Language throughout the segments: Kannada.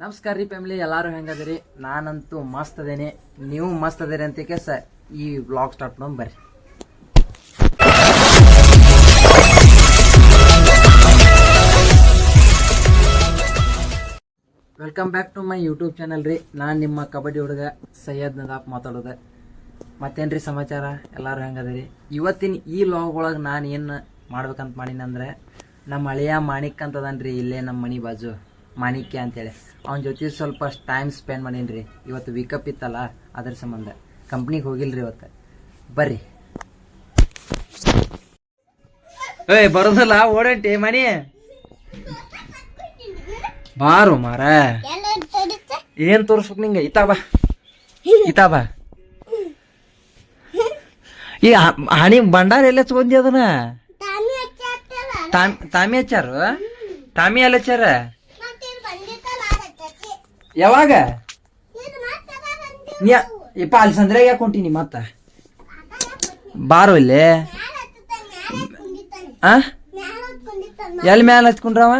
ನಮಸ್ಕಾರ ರೀ ಫ್ಯಾಮಿಲಿ, ಎಲ್ಲರೂ ಹೆಂಗದಿರಿ? ನಾನಂತೂ ಮಸ್ತ್ ಅದೇನೆ. ನೀವು ಮಸ್ತ್ ಅದೇರಿ ಅಂತಕ್ಕೆ ಸ ಈ ಬ್ಲಾಗ್ ಸ್ಟಾರ್ಟ್ ಮಾಡೋಣ ಬರ್ರಿ. Welcome back to my YouTube channel ರೀ. ನಾನು ನಿಮ್ಮ ಕಬಡ್ಡಿ ಹುಡುಗ ಸೈಯದ್ ನದಾಪ್ ಮಾತಾಡೋದೆ. ಮತ್ತೇನ್ರಿ ಸಮಾಚಾರ? ಎಲ್ಲರೂ ಹೆಂಗದಿರಿ? ಇವತ್ತಿನ ಈ ಲಾಗ್ ಒಳಗೆ ನಾನು ಏನು ಮಾಡ್ಬೇಕಂತ ಮಾಡೀನಿ ಅಂದ್ರೆ, ನಮ್ಮ ಹಳೆಯ ಮಾಣಿಕ್ ಅಂತದನ್ರಿ ಇಲ್ಲೇ ನಮ್ಮ ಮನೆ ಬಾಜು. ಮಾಣಿಕ್ಯ ಅಂತೇಳಿ. ಅವನ ಜೊತೆ ಸ್ವಲ್ಪ ಟೈಮ್ ಸ್ಪೆಂಡ್ ಮಾಡೀನಿ ರೀ ಇವತ್ತು ವೀಕಪ್ ಇತ್ತಲ್ಲ ಅದ್ರ ಸಂಬಂಧ. ಕಂಪ್ನಿಗೆ ಹೋಗಿಲ್ರಿ ಇವತ್ತು. ಬರ್ರಿ. ಏಯ್ ಬರೋದಲ್ಲ ಓಡಂಟಿ ಮಣಿ. ಬಾರು ಮಾರ. ಏನ್ ತೋರಿಸ್ಬೇಕು ನಿಂಗೆ? ಇತಾ ಬಾ. ಇತಾ ಬಾ. ಈ ಹಣಿ ಭಂಡಾರ ಎಲ್ಲ ತಗೊಂಡಿ ಅದನ್ನ? ತಾಮ್- ತಾಮಿ ಹಚ್ಚಾರು ತಾಮಿ ಎಲ್ಲ ಹಚ್ಚಾರ ಯಾವಾಗ? ನೀ ಇಪ್ಪ ಅಲ್ಲಿ ಸಂದ್ರೆ ಯಾಕೆ ಹೊಂಟೀನಿ ಮತ್ತ? ಬಾರೋ ಇಲ್ಲಿ. ಆ? ಎಲ್ಲಿ ಮ್ಯಾಲ ಹಚ್ಕೊಂಡ್ರವ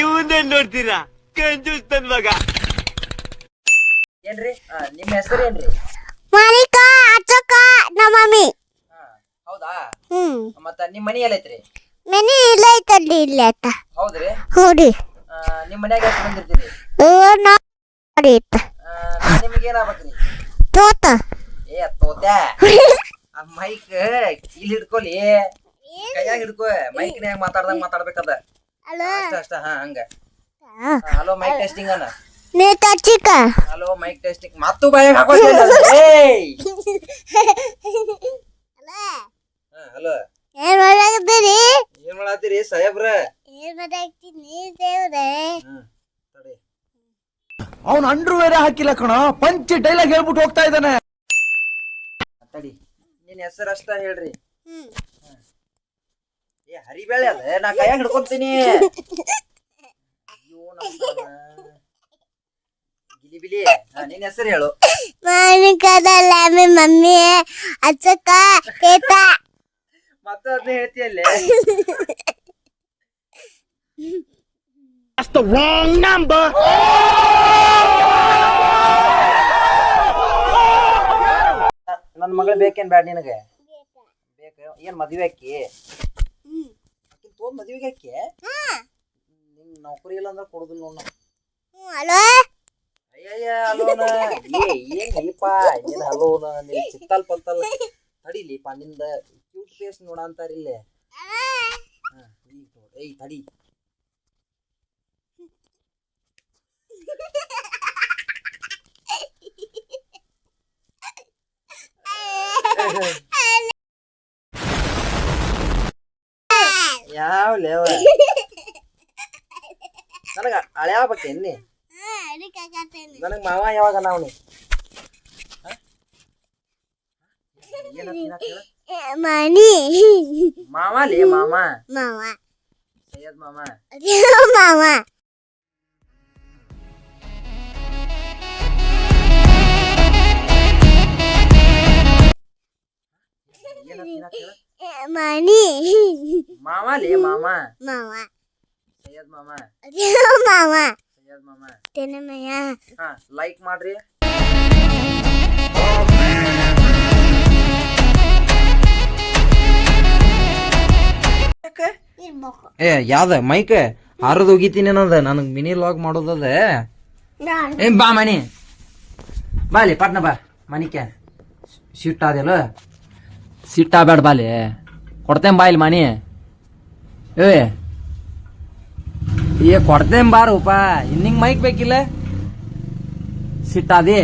ಇವನ್ನೇ ನೋಡ್ತೀರಾ? ಕಂಜೂಸ್ ನನ್ ಮಗ. ಏನ್ರಿ? ನಿಮ್ಮ ಹೆಸರು ಏನ್ರಿ ಮಾಲಿಕಾ ಅಚ್ಚಕ್ಕ ನಮ್ಮ ಮಮ್ಮಿ ಹೌದಾ ಹ್ಮ್ ಮತ್ತ ನಿಮ್ಮ ಮನಿ ಎಲ್ಲೈತ್ರಿ ಮನೆ ಇಲ್ಲ ಐತಲ್ಲಿ ಇಲ್ಲ ಐತ ಹೌದ್ರಿ? ಹೌದ್ರಿ ಆ, ನಿಮ್ಮ ಮನ್ಯಾಗ ಎಷ್ಟು ಬಂದಿರ್ತೀರಿ ನೋಡಿ ಇತ್ತ. ನಿಮ್ಗೆ ಏನಾಗ್ಬೇಕ್ರಿ ತೋತ. ಏ ತೋತ್ಯಾ ಆ ಮೈಕ್ ಇಲ್ಲಿ ಹಿಡ್ಕೊಲಿ ಕೈಯಾಗ ಹಿಡ್ಕೊ. ಮೈಕ್ನ್ಯಾಗ ಮಾತಾಡ್ದಂಗ ಮಾತಾಡ್ಬೇಕದ. ಅಷ್ಟ ಅಷ್ಟ ಹಾ ಹಂಗ. ಹಲೋ ಮೈಕ್ ಟೆಸ್ಟಿಂಗ್ ಅನ್ನ ನೀ ತಚ್ಚಿಕ ಹಲೋ ಮೈಕ್ ಟೆಸ್ಟಿಂಗ್ ಮತ್ತು ಬಾಯಾಗ ಹಾಕೋತಿಲ್ಲ ಹಲೋ. ಏನ್ ಮಾಡಾಕತ್ತೀರಿ ಏನ್ ಮಾಡತ್ತೀರಿ ಸಾಹೇಬ್ರ? ಏನ್ ಮಾಡಾಕತ್ತೀನಿ ದೇವ್ರೆ ಅವನ್ ಅಂಡ್ರು ಬೇರೆ ಹಾಕಿಲ್ಲ ಕಣ ಪಂಚಿ ಡೈಲಾಗ್ ಹೇಳ್ಬಿಟ್ಟು ಹೋಗ್ತಾ ಇದ್ದಾನೆ. ತಡಿ. ನಿನ್ ಹೆಸರು ಅಷ್ಟ ಹೇಳ್ರಿ. ಏ ಹರಿಬೇಳೆ ಅಲ್ಲ ನಾ ಕೈಯಾಗ ಹಿಡ್ಕೊಂತೀನಿ. ಅಯ್ಯೋ ಬಿಲಿ ಗಿಲಿಬಿಲಿ ಹಾ, ನಿನ್ ಹೆಸರು ಹೇಳು. ಮಾಲಿಕಾದಲ್ಲ ಮಮ್ಮಿ ಅಚ್ಚಕ್ಕ ತೇತ. ಮತ್ತೆ ಅದನ್ನ ಹೇಳ್ತೀಯಲ್ಲೇ? That's the wrong number. ನನ್ನ ಮಗಳು ಬೇಕೇನ್ ಬ್ಯಾಡ ನಿನಗೆ? ಬೇಕ. ಏನ್ ಮದ್ವೆ ಅಕ್ಕಿ ಅಕ್ಕಿನ ತೊಗೊಂಡ್ ಮದ್ವೆಗೆ ಆಕಿ? ನಿನ್ ನೌಕರಿ ಇಲ್ಲ ಅಂದ್ರೆ ಕೊಡುದಿಲ್ಲ ನೋಡ್ ನಾ. ಹಲೋ? ಅಯ್ಯಯ್ಯ ಅಲೋನ. ಏ ಏನ್ ಅಲೋನ? ನಿನ್ ಚಿತ್ತಲ್ ಪತ್ತಲ್ ತಡಿಲಿಪ ನಿಂದ ಕ್ಯೂಟ್ ಫೇಸ್ ನೋಡ ಅಂತಾರಿಲ್ಲೇ ಹಾ, ಈಗ ನೋಡ್. ಏಯ್ ತಡಿ. ಯಾವ ಲೇವ? ನನಗ ಹಳೆ ಆಗ್ಬೇಕು ಎನ್ನಿ ನನಗ್ ಮಾವ ಯಾವಾಗ ನಾವು ಮನಿ ಮಾವ ಲೇ ಮಾಮ ಮಾವ ಸೈಯದ್ ಮಾಮ ಮಾವ ಏನಂತ ಹೇಳ? ಮನಿ ಮಾವ ಲೇ ಮಾಮ ಮಾವ ಸೈಯದ್ ಮಾಮ ಮಾವ ಸೈಯದ್ ಮಾಮ ತೆನಮಯ್ಯ ಹಾ ಲೈಕ್ ಮಾಡ್ರಿ ಏ ಯಾವ್ದ? ಮೈಕ್? ಹಾರದ್ ಹೋಗಿತೀನಿ ಅನ್ನೋದ. ನನಗ್ ಮಿನಿ ಲಾಗ್ ಮಾಡೋದದ ನಾನು ಏ ಬಾ ಮಣಿ ಬಾಲಿ ಪಟ್ನ ಬಾ. ಮನಿಕೆ. ಸಿಟ್ಟಾದೆಲ್ಲ ಸಿಟ್ಟಾಬೇಡ ಬಾಲಿ ಕೊಡ್ತೇನ್ ಬಾ ಇಲ್ಲಿ ಮನಿ. ಏ. ಏ ಕೊಡ್ತೇನ್ ಬಾರೂಪ ಇನ್ನಿಂಗ್ ಮೈಕ್ ಬೇಕಿಲ್ಲ? ಸಿಟ್ಟಾದಿ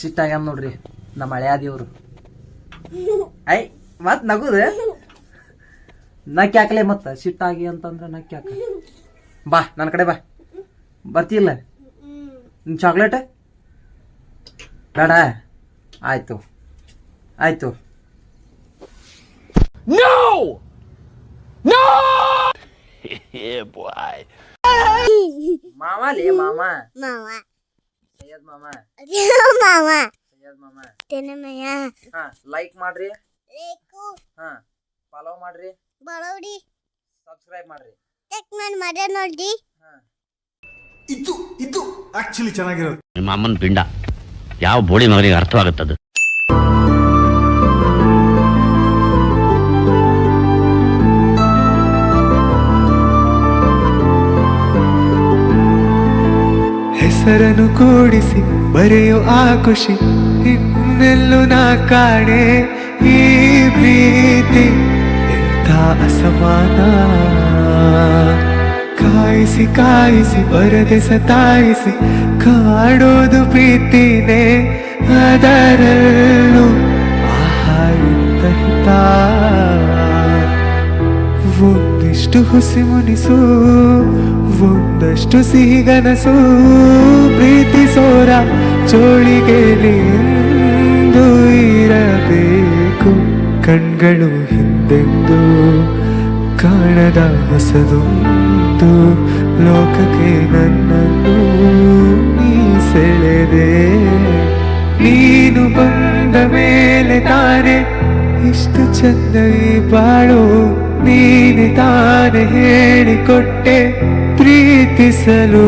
ಸಿಟ್ಟಾಗ್ಯಾನ ನೋಡ್ರಿ. ನಮ್ಮ ಹಳೆಯಾದಿವ್ರು ಐ ಮತ್ ನಗುದ? ನಕ್ ಯಾಕಲೆ ಮತ್ತ ಸಿಟ್ಟಾಗಿ ಅಂತಂದ್ರ ನಕ್ ಯಾಕ ಬಾ ನನ್ನ ಕಡೆ ಬಾ. ಬರ್ತಿಲ್ಲ ನಿನ್ ಚಾಕ್ಲೇಟ್ ಬೇಡ. ಆಯ್ತು. ಆಯ್ತು. No! No! yeah, boy. ಮಾವ ಲೇ ಮಾಮ ಮಾವ. ಸೈಯದ್ ಮಾಮ ಮಾವ. ಸೈಯದ್ ಸೈಯದ್ ಮಾಮ ತಿನ್ನಮಯ್ಯ ಹಾ ಲೈಕ್ ಮಾಡ್ರಿ. ರೇಕು ಹಾ. ಫಾಲೋ ಮಾಡ್ರಿ. ಬರೋಡಿ ಸಬ್ಸ್ಕ್ರೈಬ್ ಮಾಡ್ರಿ. ಚೆಕ್ ಮಾಡಿ ಮರ ನೋಡಿ ಇದು ಇದು ಆಕ್ಚುಲಿ ಚೆನ್ನಾಗಿರೋದು. ನಿಮ್ಮ ಅಮ್ಮನ ಪಿಂಡ. ಯಾವ ಬೋಳಿ ಮಗನಿಗೆ ಅರ್ಥವಾಗುತ್ತದು? ಹೆಸರನ್ನು ಕೂಡಿಸಿ ಬರೆಯೋ ಆ ಖುಷಿ ಇನ್ನೆಲ್ಲೂ ನಾ ಕಾಣೆ ಈ ಪ್ರೀತಿ. ಎಂಥ ಅಸಮಾನ. ಕಾಯಿಸಿ ಕಾಯಿಸಿ, ಬರದೆ ಸತಾಯಿಸಿ, ಕಾಡೋದು ಪ್ರೀತಿನೇ ಅದರಲ್ಲೂ ಆಹಾ ಹಿತ. ಒಂದಿಷ್ಟು ಹುಸಿ ಮುನಿಸು, ಒಂದಷ್ಟು ಸಿಹಿಗನಸು ಪ್ರೀತಿಸೋರ ಚೋಳಿಗೆ ಇರಬೇಕು. ಕಣ್ಗಳು ಹಿಂದೆಂದು ಕಾಣದ ಹೊಸದೊಂದು ಲೋಕಕ್ಕೆ ನನ್ನನ್ನು ನೀ ಸೆಳೆದೆ. ನೀನು ಬಂದ ಮೇಲೆ ತಾನೆ ಇಷ್ಟು ಚಂದ ಬಾಳು. ನೀನೆ ತಾನೆ ಹೇಳಿಕೊಟ್ಟೆ ಪ್ರೀತಿಸಲು.